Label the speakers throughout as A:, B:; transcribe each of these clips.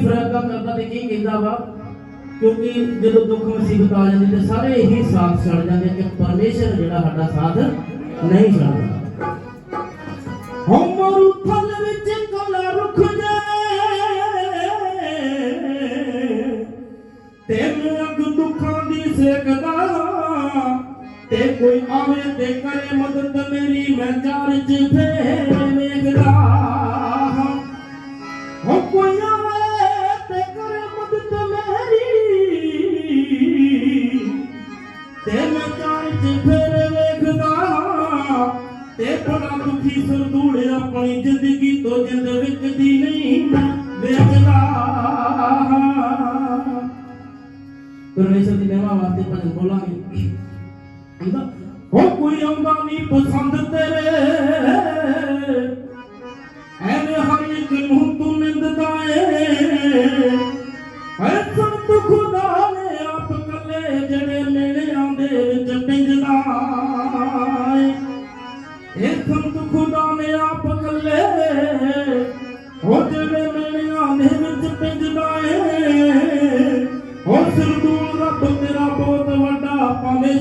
A: ਫਰਾਕਾਂ ਕਰਦਾ ਤੇ ਕੀ ਕਹਿੰਦਾ ਵਾ, ਕਿਉਂਕਿ ਜਦੋਂ ਦੁੱਖ ਮੁਸੀਬਤ ਆ ਜਾਂਦੀ ਤੇ ਸਾਰੇ ਇਹੀ ਸਾਥ ਛੱਡ ਜਾਂਦੇ ਕਿ ਪਰਮੇਸ਼ਰ ਜਿਹੜਾ ਸਾਡਾ ਸਾਥ ਨਹੀਂ ਛੱਡਦਾ। ਹਮਰੂ ਫਲ ਵਿੱਚ ਕਲਾ ਰੁੱਖ ਜਾਏ। ਤੈਨੂੰ ਅੰਗ ਦੁੱਖਾਂ ਦੀ ਸੇਕਦਾ ਤੇ ਕੋਈ ਆਵੇ ਤੇ ਕਰੇ ਮਦਦ ਮੇਰੀ ਮੈਂ ਚਾਰ ਚ ਫੇਰ ਵੇਖਦਾ। ਪਰਮੇਸ਼ਰ ਦੀ ਮਹਿਮਾ ਵਾਸਤੇ ਭਜਨ ਬੋਲਾਂਗੇ। ਹੁੰਦਾ ਹੋ ਕੋਈ ਆਉਂਦਾ ਨਹੀਂ ਪਸੰਦ ਤੇਰੇ। ਐਵੇਂ ਹਰ ਇੱਕ ਨੂੰ ਤੂੰ ਨਿੰਦਦਾ ਏ। ਹਰ ਸੰਤ ਖੁਦਾ ਨੇ ਆਪ ਕੱਲੇ ਜਿਹੜੇ ਮੇਰੇ ਆਂਦੇ ਵਿੱਚ ਪਿੰਜਦਾ ਏ। ਇਹ ਸੰਤ ਖੁਦਾ ਨੇ ਆਪ ਕੱਲੇ ਹੋ ਜਿਹੜੇ ਮੇਰੇ ਆਂਦੇ ਵਿੱਚ ਪਿੰਜਦਾ ਏ। ਹੋ ਸਿਰ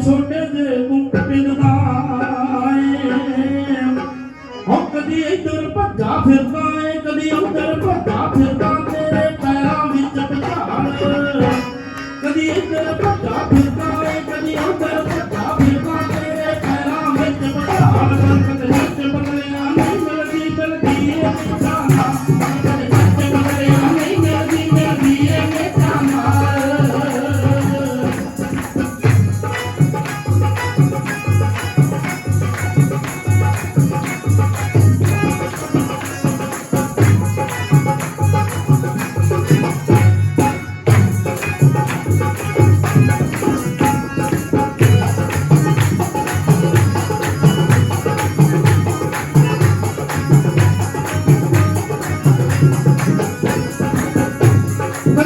A: ਸੁੱਟ ਦੇ ਮੁਕਤਿਨ ਮਾਏ ਹੋ ਕਦੀ ਇਧਰ ਭੱਜਾ ਫਿਰਦਾ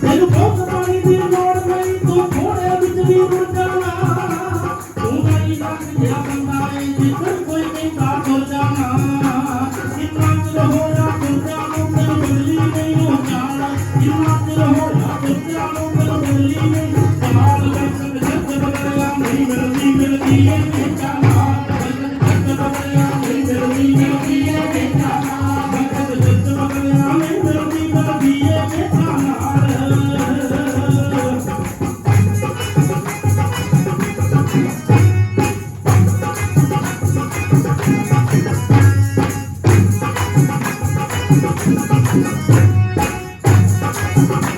A: ਤੈਨੂੰ ਬਹੁਤ ਪਾਣੀ ਦੀ ਲੋੜ ਨਹੀਂ ਤੂੰ ਘੋੜੇ ਵਿੱਚ ਵੀ ਉੜ ਜਾਣਾ। ਤੂੰ ਗਈ ਲੱਗ ਗਿਆ ਬੰਦਾ ਏ ਜਿੱਦਣ ਕੋਈ ਕਹਿੰਦਾ ਤੁਰ ਜਾਣਾ। ਜਿੰਨਾ ਚਿਰ ਹੋਇਆ ਤੁਰਿਆ ਨੂੰ ਤੈਨੂੰ ਮਿਲਣੀ ਨਹੀਂ ਹੋ ਜਾਣਾ। ਜਿੰਨਾ ਚਿਰ ਹੋਇਆ ਤੁਰਿਆ ਨੂੰ ਤੈਨੂੰ ਮਿਲਣੀ ਨਹੀਂ ਜਾਣਾ Música